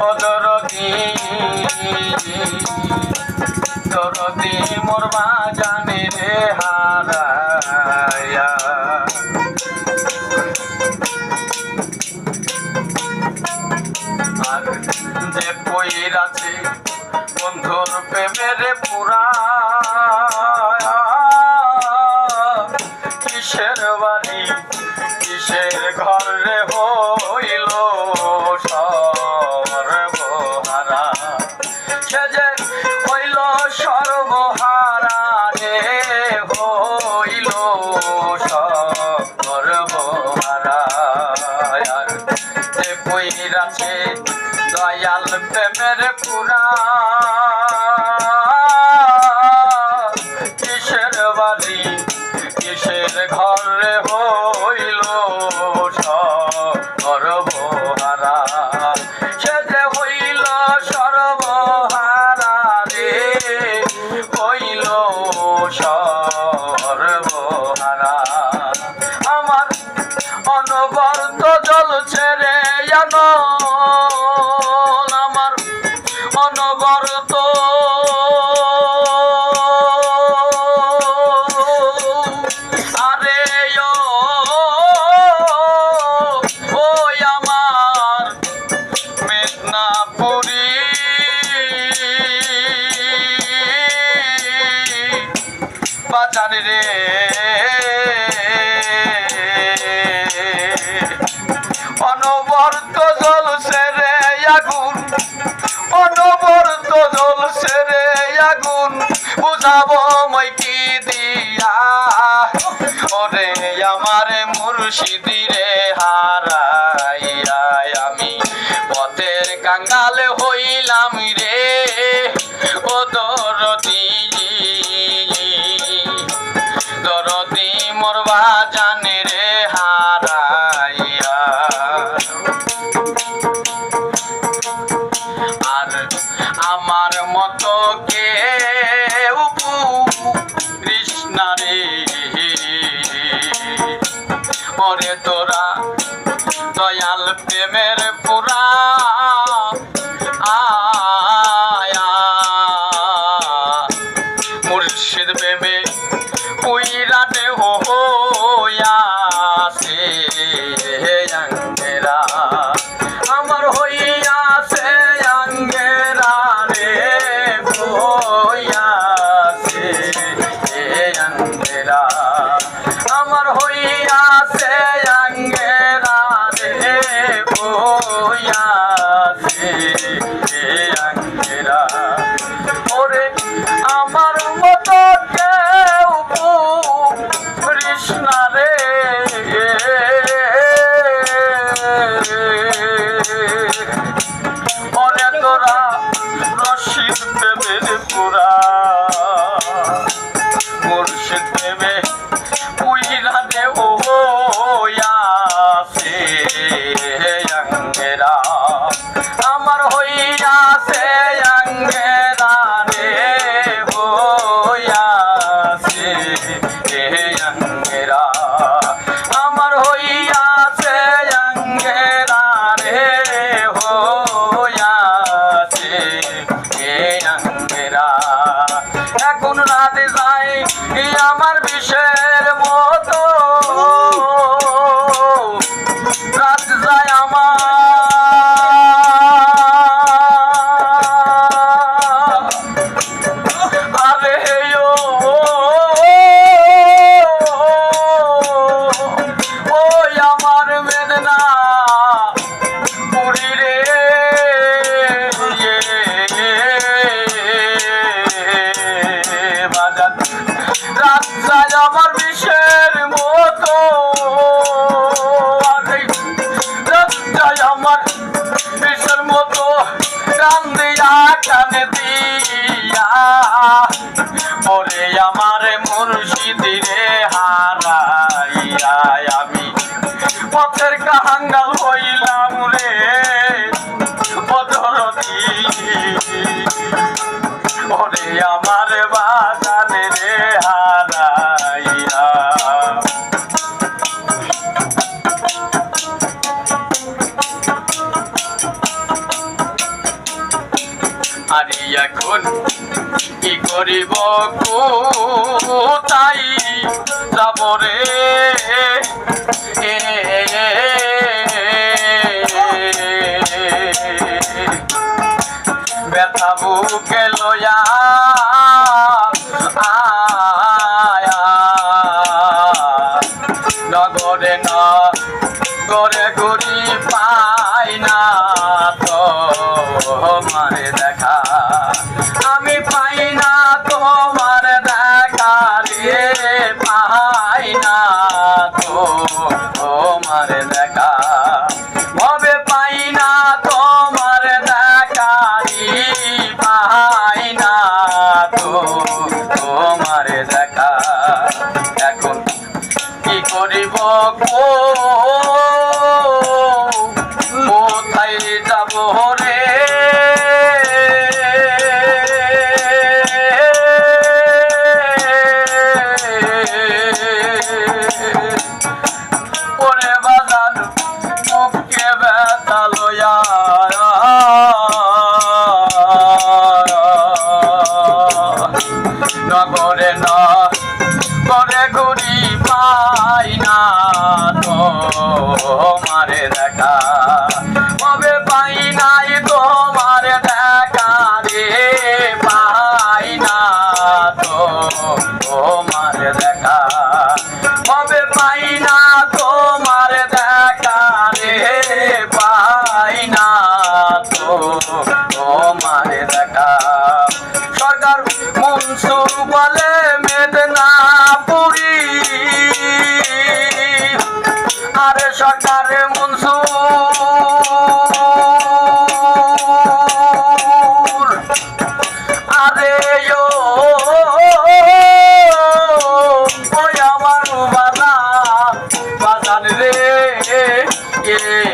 অদরদি দরদি মোর মা জানে রে হারায়া। আর যে পইর আছে বন্ধুর প্রেমের পুরা। কিসের বাড়ি, কিসের ঘর হইল? আছে দয়াল প্রেমের পুরা নব মৈকি দিয়া। ওরে আমার মুর্শিদি রে হারাইয়া আমি। পথের কাঙ্গাল হইলাম রে, ও দরদি। দরদি মোর বাজান রে মনে তোরা রশিদ প্রেমের পুরা। হইয়াই আমি পথের কাহাঙ্গাল হইলাম রে। বদরতি ওরে আমার বাগানে রে হারাইয়া। আরে এখন কি করিব তাই যাব রে। ব্যথা বুকে তোমারে দেখা। কবে পাই নাই তোমারে দেখা রে? পাই না তো তোমারে দেখা। কবে পাই না তোমারে দেখা রে? পাই না তো তোমারে দেখা। সরকার মনসু বলে Yeah.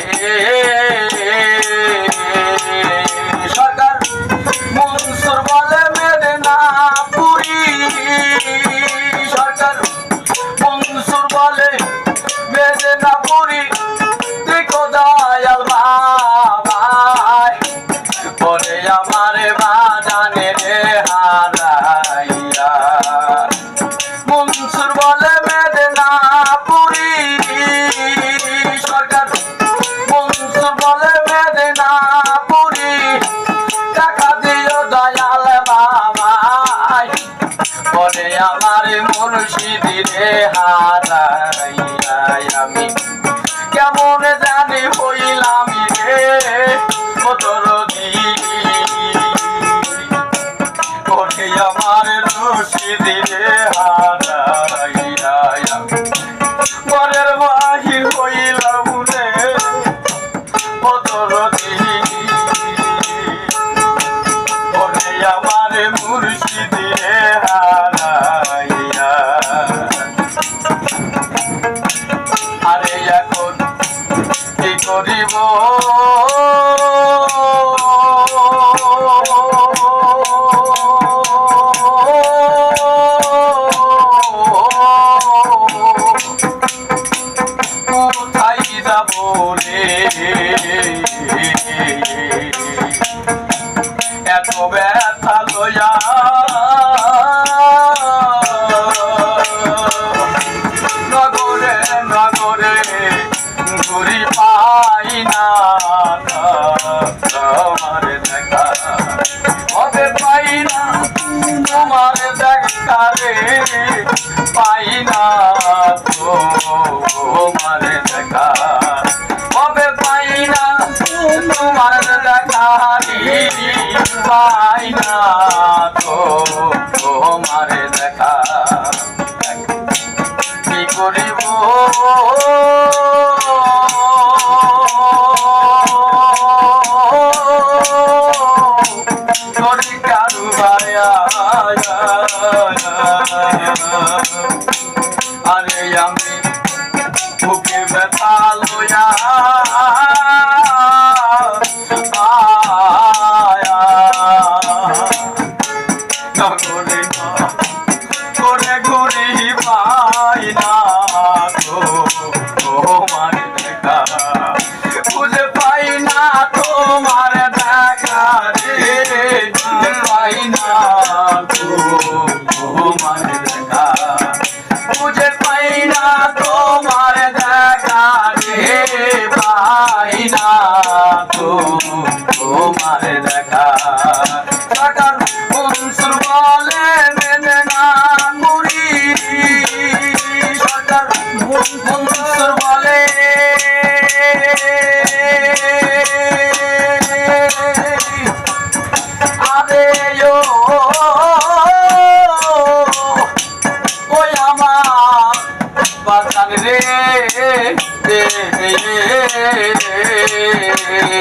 শিবিরে হারাই আমি। কেমন জানি হইলাম রে কতর ওঠে আমার রশিদিরে হারাই আমি। পরের বাহির হইলাম রে কতর দিন। পাই না তোমার দেখা। কবে পাই না তোমার দেখা? পাই না